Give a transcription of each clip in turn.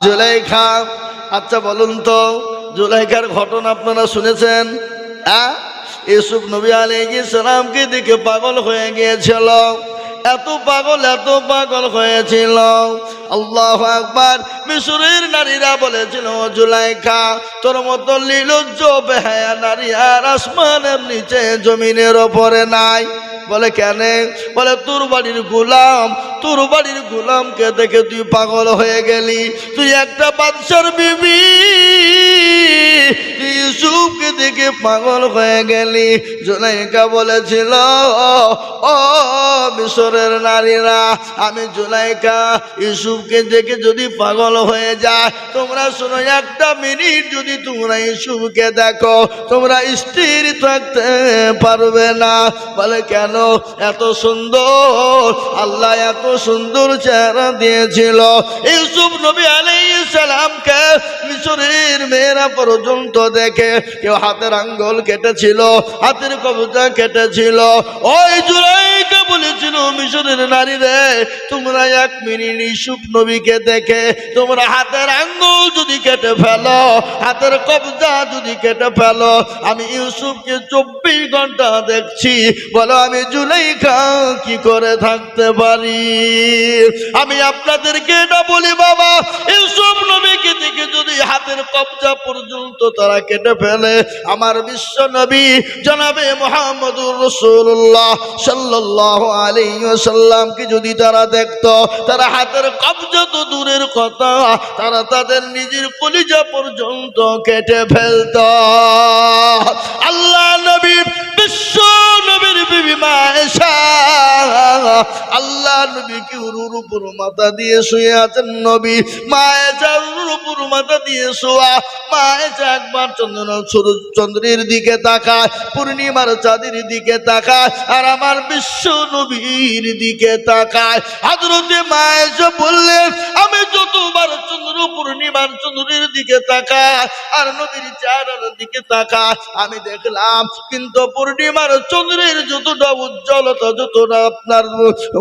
জুলাইখা আচ্ছা বলুন তো, জুলাইখার ঘটনা আপনারা শুনেছেন? ইউসুফ নবী আলী সালামকে দেখে পাগল হয়ে গিয়েছিল। এত পাগল এত পাগল হয়েছিল। আল্লাহ আকবার। মিশরের নারীরা বলেছিল, "ও জুলাইখা, তোর মতো লীলজ্জ, বেহায়া নারী আর আসমানের নিচে জমিনের ওপরে নাই। বলে, কেন? বলে, তোর বাড়ির গোলাম, তোর বাড়ির গোলামকে দেখে তুই পাগল হয়ে গেলি। তুই একটা বাদশার বিবি ইউসুফকে দেখে পাগল হয়ে গেলি। জুলাইকা বলেছিল, ও মিশরের নারীরা, আমি জুলাইকা ইউসুফকে দেখে যদি পাগল হয়ে যায়, তোমরা শোনো, একটা মিনিট যদি তোমরা ইউসুফকে দেখো, তোমরা স্থির থাকতে পারবে না। বলে, কেন? এত সুন্দর, আল্লাহ এত সুন্দর চেহারা দিয়েছিল। ইউসুফ নবী আলাইহিস সালামকে মিশরের মেয়েরা পর্যন্ত দেখে কেউ হাতের আঙ্গুল কেটেছিল, হাতের কবজা কেটেছিল। ওই জুলাইকে বলেছিল, মিশরের নারী রে তোমরা এক মিনিট ইউসুফ নবীকে দেখে তোমরা হাতের আঙ্গুল যদি কেটে ফেলো, হাতের কবজা যদি কেটে ফেলো, আমি ইউসুফকে চব্বিশ ঘণ্টা দেখছি, বলো আমি জুলাইখা কি করে থাকতে পারি? আমি আপনাদেরকে এটা বলি বাবা, ইউসুফ নবীকে দেখে যদি হাতের কবজা পর্যন্ত তারা কেটে ফেলে, আমার বিশ্ব নবী জনাবে মোহাম্মদুর রসুল্লাহ সাল্লাহ আলাইসাল্লামকে যদি তারা দেখতো, তারা হাতের কবজা তো দূরের কথা, তারা তাদের নিজের কলিজা পর্যন্ত কেটে ফেলত। আল্লাহ নবী, বিশ্ব নবীর বিবি মায়েশা, আল্লাহ নবীকে উরুর উপর মাথা দিয়ে শুয়ে আছেন নবী। মায়েশা উরুর উপর মাথা দিয়ে শোয়া, মায়েশা একবার চন্দ্র সূর্য চন্দ্রের দিকে তাকায়, পূর্ণিমার চাঁদের দিকে তাকায়, আর আমার বিশ্ব নবীর দিকে তাকায়। হাজরতে মায়েশা বললেন, আমি যতবার চন্দ্র পূর্ণিমার চন্দ্রের দিকে তাকায় আর নবীর চারার দিকে তাকায় আমি দেখলাম কিন্তু পূর্ণিমার চন্দ্রের যতটা উজ্জ্বলতা, যতটা আপনার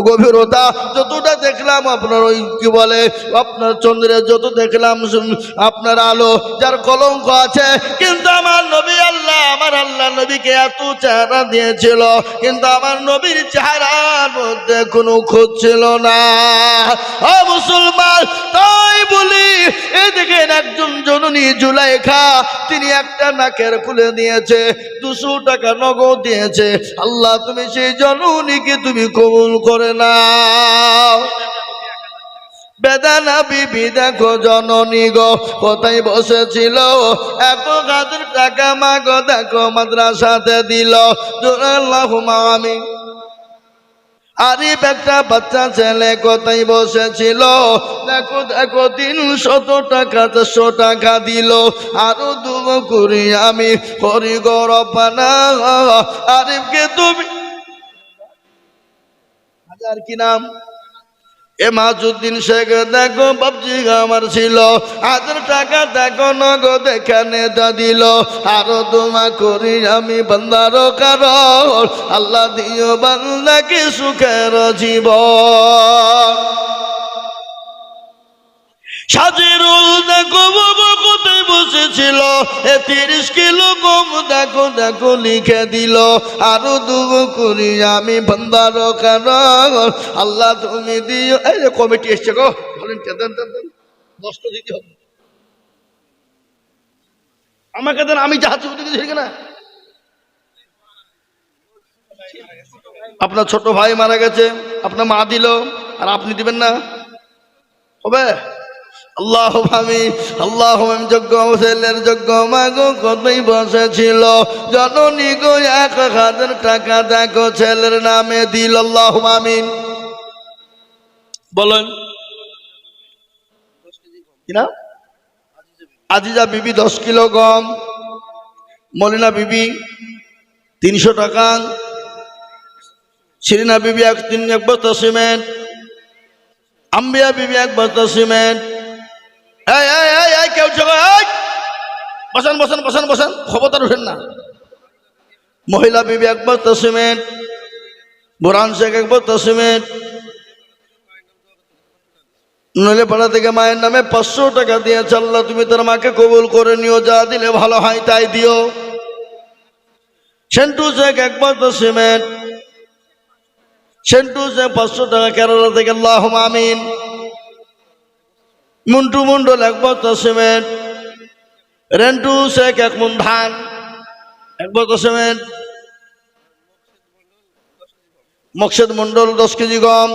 গভীরতা, যতটা দেখলাম আপনার ওই কি বলে, আপনার চন্দ্রের যত দেখলাম আপনার আলো, যার কলঙ্ক আছে, কিন্তু আমার নবী আল্লাহ, আমার আল্লাহ নবীকে এত চেহারা দিয়েছিল, কিন্তু আমার নবীর চেহারার মধ্যে কোনো খোঁজ ছিল না। মুসলমান, তাই বলি দেখেন একজন জননী জুলাইখা, তিনি একটা নাকের খুলে দিয়েছে, দুশো টাকা নগদ দিয়েছে। আল্লাহ, তুমি সেই জননীকে তুমি কবুল করে নাও। বেদানা বিবি, দেখো জননী গো, কোথায় বসেছিল? এক হাজার টাকা মাগো, দেখো মাদ্রাসাতে দিল। জোরাল্লাহ আমি আরিফ একটা বাচ্চা ছেলে কোথায় বসেছিল? দেখো দেখো, তিন শত টাকা, চারশো টাকা দিল। আরও দুব করি আমি করি গরপানা আরিফকে তুমি হাজার কি নাম? এ মাসুদ্দিন শেখ, দেখো বাবজি আমার ছিল। হাজার টাকা দেখো নগদ এখানে তা দিল। আরও তোমা করি আমি বান্দার কার আল্লাহ দিও বান্দাকে সুখের জীব সাজিরুল দেখো বসেছিল, এ তিরিশ কিলো গম দেখো দেখো লিখে দিল। আরও দুগো করি আমি বান্দার আল্লাহ তুমি দিও। এই যে কমিটি এসছে গো বলেন দশটা দিতে হবে। আমাকে দেন, আমি জাহাজ ছবি দিতে না আপনার ছোট ভাই মারা গেছে, আপনার মা দিল, আর আপনি দিবেন না। হবে? আল্লাহ আমি আল্লাহ যজ্ঞ ছেলের যজ্ঞ মাগো কতই বসেছিল জননী গো এক হাজার টাকা দেখো ছেলের নামে দিল আল্লাহ আমিন। বলেন। আজিজা বিবি দশ কিলো গম। মলিনা বিবি তিনশো টাকা। শিরিনা বিবি এক তিন এক বস্তা সিমেন্ট। আম্বিয়া বিবি এক বস্তা সিমেন্ট। কেউ উঠেন না। মহিলা নইলে পাড়া থেকে মায়ের নামে পাঁচশো টাকা দিয়ে আল্লাহ, তুমি তোর মাকে কবুল করে নিও, যা দিলে ভালো হয় তাই দিও। সেন্টু শেখ এক বস্তা সিমেন্ট। সেন্টু শেখ পাঁচশো টাকা কেরালা থেকে আল্লাহ আমিন। মুন্টু মন্ডল এক বস্তা সিমেন্ট। রেন্টু শেখ এক মন ধান এক বস্তা সিমেন্ট। মকসেদ মন্ডল দশ কেজি গম,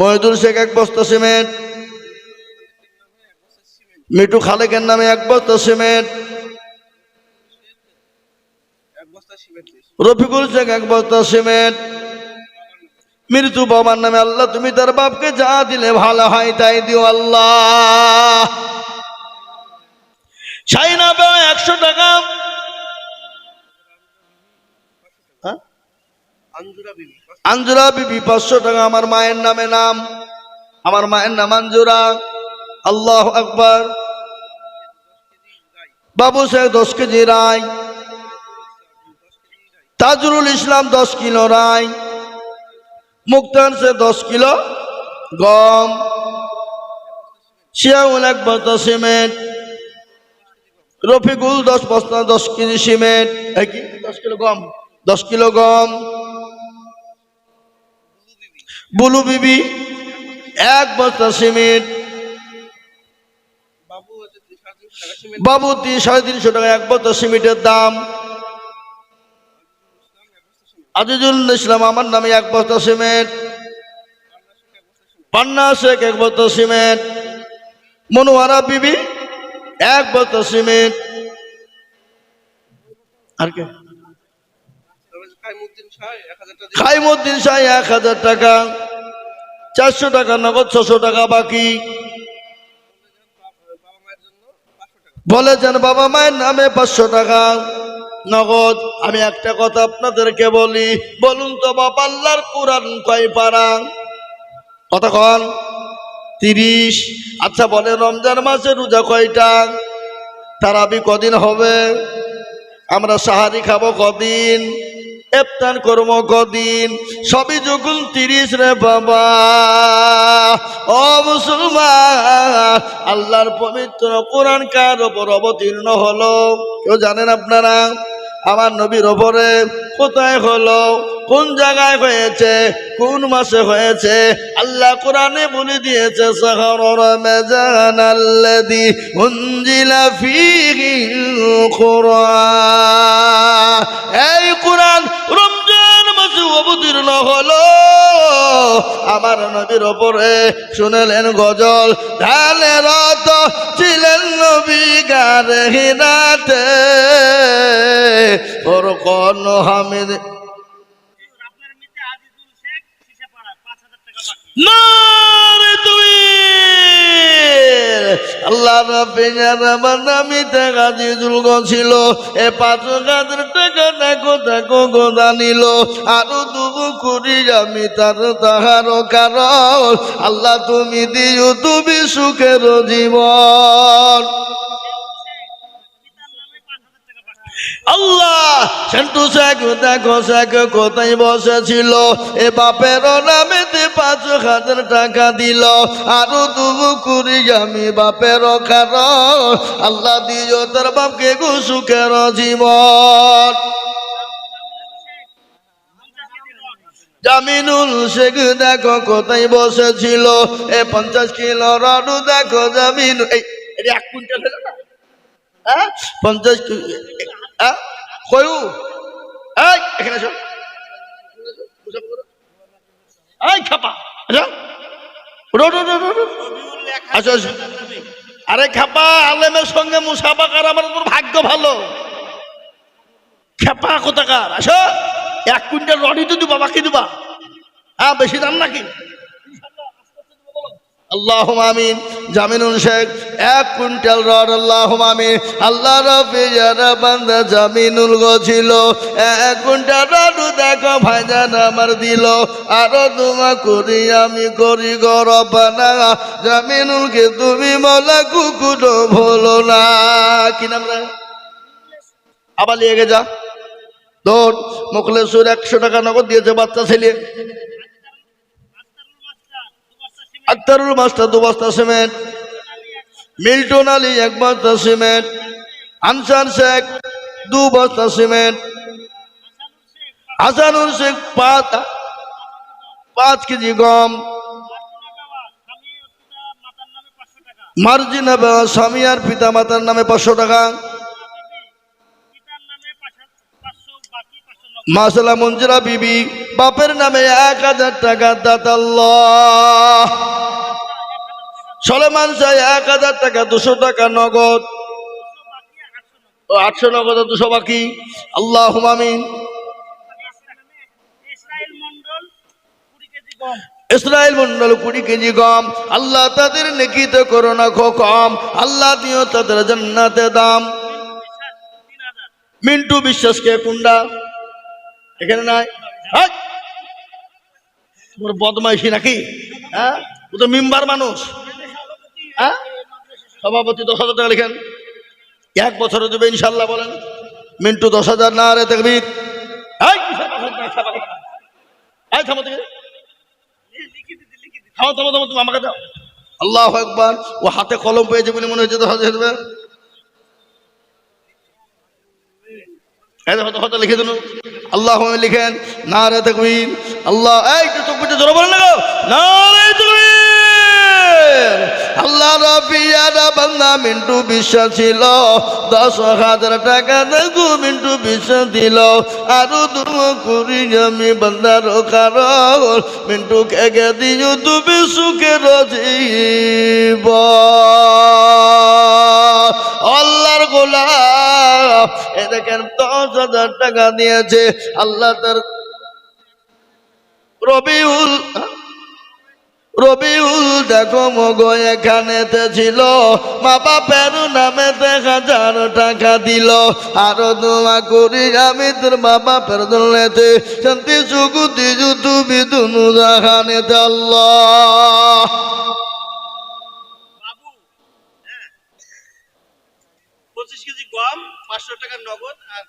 মহিদুল শেখ এক বস্তা সিমেন্ট। মিঠু খালেকের নামে এক বস্তা সিমেন্ট। রফিকুল শেখ এক বস্তা সিমেন্ট। মৃত্যু বাবার নামে আল্লাহ তুমি তার বাপকে যা দিলে ভালো হয় তাই দিও আল্লাহ। সাইনা বেড়া একশো টাকা। হ্যাঁ? আঞ্জুরা বিবি পাঁচশো টাকা আমার মায়ের নামে নাম। আমার মায়ের নাম আঞ্জুরা। আল্লাহ আকবর। বাবু শেখ দশ কেজি রায়। তাজরুল ইসলাম দশ কিলো রায়। মুক্তান সে দশ কিলো গম শিয়াউল এক বস্তা সিমেন্ট, রফিকুল দশ বস্তা দশ কেজি সিমেন্ট কি দশ কিলো গম? দশ কিলো গম, বুলু বিবি এক বস্তা সিমেন্ট, বাবু তিন সাড়ে তিনশো টাকা, এক বস্তা সিমেন্টের দাম আজিজুল ইসলাম আমার নামে এক বস্তা সিমেন্ট। পান্না শেখ এক বস্তা সিমেন্ট। মনোয়ারা বিবি এক বস্তা সিমেন্ট। আর কে? খাইমুদ্দিন শাহ এক হাজার টাকা। চারশো টাকা নগদ, ছশো টাকা বাকি। বলেছেন বাবা মায়ের নামে পাঁচশো টাকা। নগদ, আমি একটা কথা আপনাদেরকে বলি। বলুন তো বাবা আল্লাহর কোরআন কয় পারা? কতক্ষণ? তিরিশ। আচ্ছা বলে রমজান মাসে রোজা কয়টা? তারাবি কদিন হবে? আমরা সাহারি খাব কদিন? এফতান করব কদিন? সবই যখন তিরিশ রে বাবা। ও আল্লাহর পবিত্র কোরআন কার ওপর অবতীর্ণ হলো? কেউ জানেন আপনারা? আমার নবীর ওপরে কোথায় হলো? কোন জায়গায় হয়েছে? কোন মাসে হয়েছে? আল্লাহ কোরআনে বলে দিয়েছে শহরর মেজান আল্লাদি উনজিলা ফীহিল কোরআন। এই কোরআন মাসে অবতীর্ণ হলো। আমার নবীর ওপরে শুনলেন গজল ঢালে রত ছিলেন নবী গারে হিরাতে। ওর কন হামিদ। নারে তুমি আল্লাহ রাব্বিনার আমার দিয়ে গাজীদুল ছিল। এ পাঁচ হাজার টাকা দেখো দেখো গোদা নিল আরও দুবু করি আমি তার তাহার কারণ। আল্লাহ তুমি দিও, তুমি সুখের জীবন। আল্লাহ, সেন্টু শেখ দেখো শেখ কোথায় বসেছিল? এ বাপের পাঁচ হাজার টাকা দিল, আরও করি আমি বাপের কারণ আল্লাহ দিও তার বাপকে জীবন। জামিনুল শেখ, দেখো কোথায় বসেছিল? এ পঞ্চাশ কিলো রাডু দেখো জামিন এই এক কুইন্টাল হ্যাঁ? পঞ্চাশ আরে খাপা, আলেমের সঙ্গে মুসাফা করা আমার তোর ভাগ্য ভালো। খেপা, কোথাকার? আসো। এক কুইন্টাল রডি তো দিবা, বাকি দিবা। হ্যাঁ বেশি দাম নাকি? আল্লাহ আমিন। জামিনুল শেখ, এক কুইন্টাল রড আল্লাহ আমিন। আল্লাহ যারা বান্দা জামিনুল গছিল এক কুইন্টাল রড দেখো ভাইজান আমার দিল। আরও তোমা করি আমি করি গরবানা জামিনুলকে তুমি মলা কুকুরো ভোলো না। কি নাম রে? আবার গে যা। দৌড় মুখলেশ্বর একশো টাকা নগদ দিয়েছে বাচ্চা ছেলে। আক্তারুল মাস্টার দু বস্তা সিমেন্ট, মিল্টন আলী এক বস্তা সিমেন্ট, আনসার শেখ দু বস্তা সিমেন্ট হাসানুর শেখ পাঁচ পাঁচ কেজি গম, মার্জিনা বাবা স্বামী আর পিতা মাতার নামে পাঁচশো টাকা। মাসালা মঞ্জুরা বিবি, বাপের নামে এক হাজার টাকা দাতাল্লাহ। সলেমান শাহ এক হাজার টাকা দুশো টাকা নগদ। ও আটশো নগদ দুশো বাকি? আল্লাহ হুমামিন ইসরায়েল মন্ডল কুড়ি কেজি গম। আল্লাহ তাদের নেকিতে করো না খো কম। আল্লাহ দিও তাদের জান্নাতে দাম। মিন্টু বিশ্বাসকে কুন্ডা? এখানে নাই! তোমার বদমাইশি নাকি? হ্যাঁ? ও তো মেম্বার মানুষ। হ্যাঁ? সভাপতি দশ হাজার টাকা লিখেন। এক বছরে দেবে ইনশাল্লাহ বলেন, মিন্টু দশ হাজার না রে দেখবি থামো থেকে। থামো থামো থামো তুমি আমাকে দাও। আল্লাহ ও হাতে কলম পেয়েছে বলে মনে দশ হাজার আল্লাহ লিখেন না রে আল্লাহ না আল্লাহ রাবিয়ারা বান্দা মিন্টু বিশ্বাস ছিল। দশ হাজার টাকা দেখু মিন্টু বিশ্বাস দিল। আরও দু আমি বান্দার কারণ। মিন্টু কেগে দিও তুমি সুখের জীব আল্লাহর গোলাপ এ দেখেন দশ হাজার টাকা দিয়েছে। আল্লাহ তার রবিউল রবিউল, দেখো মগো, এখানেতে ছিল। মা বাপের নামেতে হাজার টাকা দিল। আরও দোয়া করি, আমি তোর মা বাপের দলেতে শান্তি সুখ তুমি দুনু জাহানেতে আল্লাহ। পঁচিশ কেজি গম, পাঁচশো টাকা নগদ আর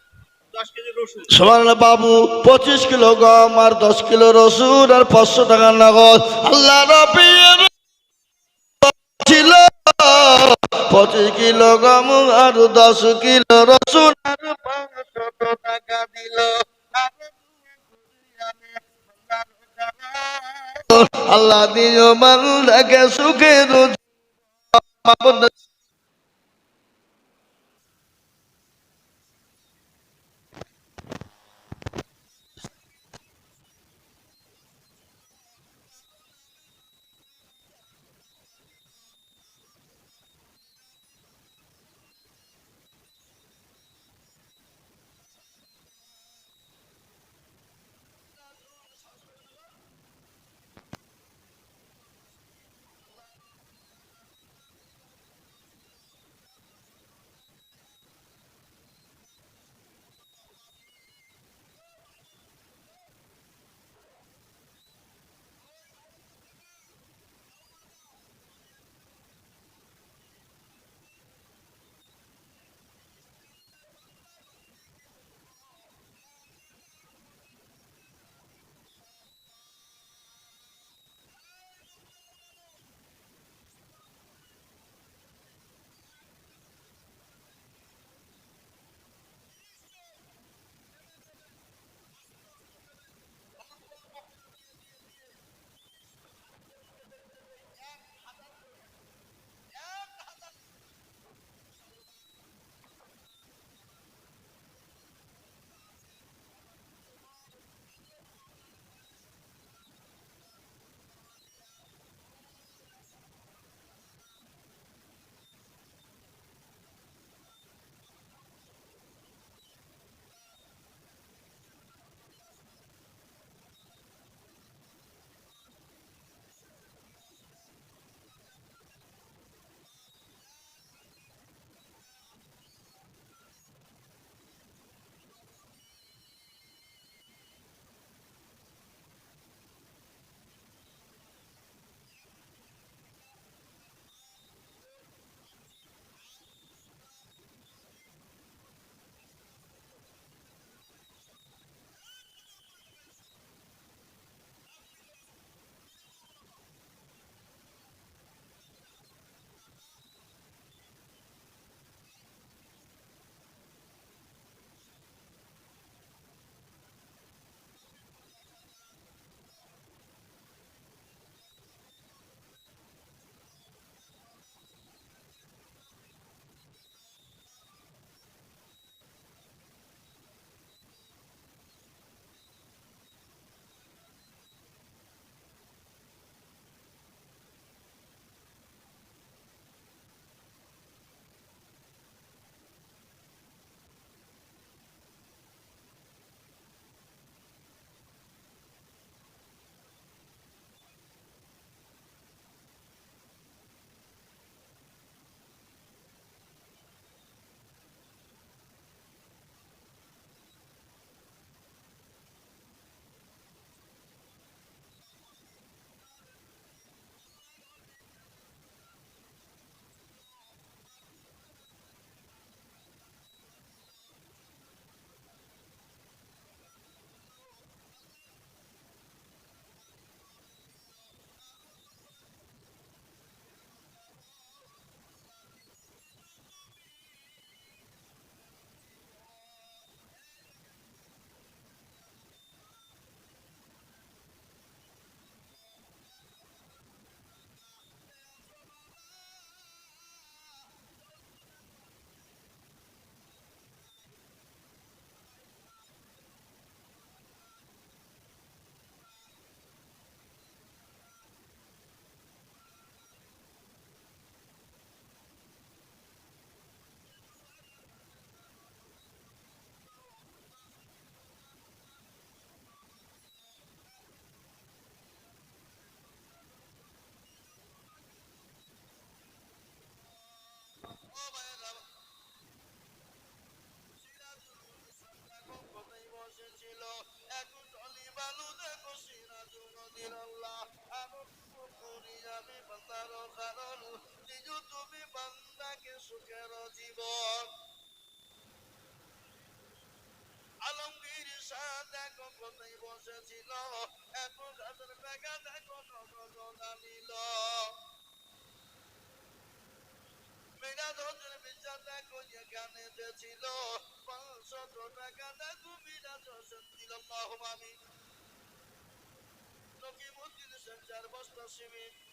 বাবু, পঁচিশ কিলো গম আর দশ কিলো রসুন আর পাঁচশো টাকা নগদ। আল্লাহ ছিল। পঁচিশ কিলো গম আর দশ কিলো রসুন আর পাঁচশো টাকা দিল। আল্লাহ দিও বান্দাকে সুখের তুমি বান্দাকে সুখের জীবন আলমগীর শাহ দেখো কোথায় বসেছিল এত হাজার টাকা দেখো নগদ নিল মেঘাদ হজের বিচার দেখো যেখানে ছিল পাঁচশত টাকা দেখো মিরাজ হোসেন দিল আমি নকিমুদ্দিন হোসেন চার বস্তা সিমেন্ট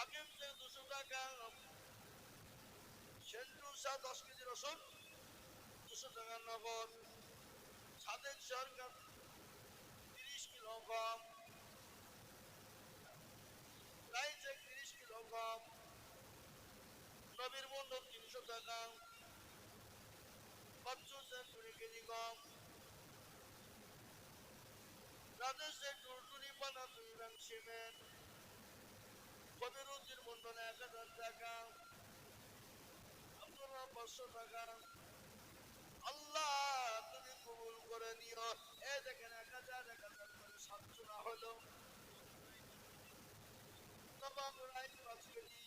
হাকিম দুশো টাকা কিলো গম রাইসেক তিরিশ কিলো গম নবীর মন্ডল তিনশো টাকা রাজেশের টুরটুরি পানা দুই রং সিমেন্ট কবিরুদ্দিন মন্ডল এক হাজার টাকা। আব্দুল্লাহ পাঁচশো টাকা। আল্লাহ, তুমি কবুল করে নিও। এ দেখেন, এক হাজার এক হাজার করে সাতশো না হলো। তমাম রাইত পাঁচ কেজি